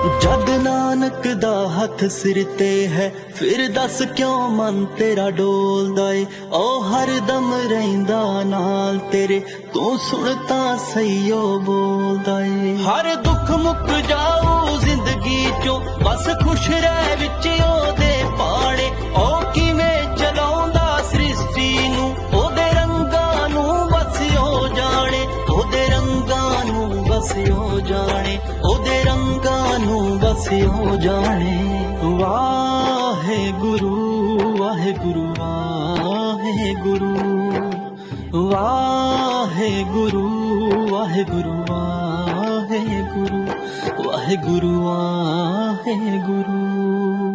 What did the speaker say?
ਜਗ ਨਾਨਕ ਦਾ ਹੱਥ ਸਿਰ ਤੇ ਹੈ, ਫਿਰ ਦੱਸ ਕਿਉਂ ਮਨ ਤੇਰਾ ਡੋਲਦਾ ਏ? ਓ ਹਰਦਮ ਰਹਿੰਦਾ ਨਾਲ ਤੇਰੇ, ਤੂੰ ਸੁਣ ਤਾਂ ਸਈਓ ਬੋਲਦਾ ਏ। ਹਰ ਦੁੱਖ ਮੁੱਕ ਜਾਊ ਜ਼ਿੰਦਗੀ ਚੋਂ, ਬਸ ਖੁਸ਼ ਰਹਿ ਵਿੱਚ ਉਹਦੇ ਪਾਣੇ ਓ ਕਿਵੇਂ ਚਲਾਉਂਦਾ ਸ੍ਰਿਸ਼ਟੀ ਨੂੰ? ਉਹਦੇ ਰੰਗਾਂ ਨੂੰ ਬਸ ਹੋ ਜਾਣੇ, ਉਹਦੇ ਰੰਗ ਨੂੰ ਜਾਣੇ ਉਹਦੇ ਰੰਗਾਂ ਨੂੰ ਬਸ ਉਹ ਜਾਣੇ ਵਾਹਿਗੁਰੂ ਵਾਹਿਗੁਰੂ ਵਾਹਿਗੁਰੂ ਵਾਹਿਗੁਰੂ ਵਾਹਿਗੁਰੂ ਵਾਹਿਗੁਰੂ ਵਾਹਿਗੁਰੂ ਵਾਹਿਗੁਰੂ ਵਾਹਿਗੁਰੂ ਵਾਹਿਗੁਰੂ ਵਾਹਿਗੁਰੂ ਵਾਹਿਗੁਰੂ ਵਾਹਿਗੁਰੂ।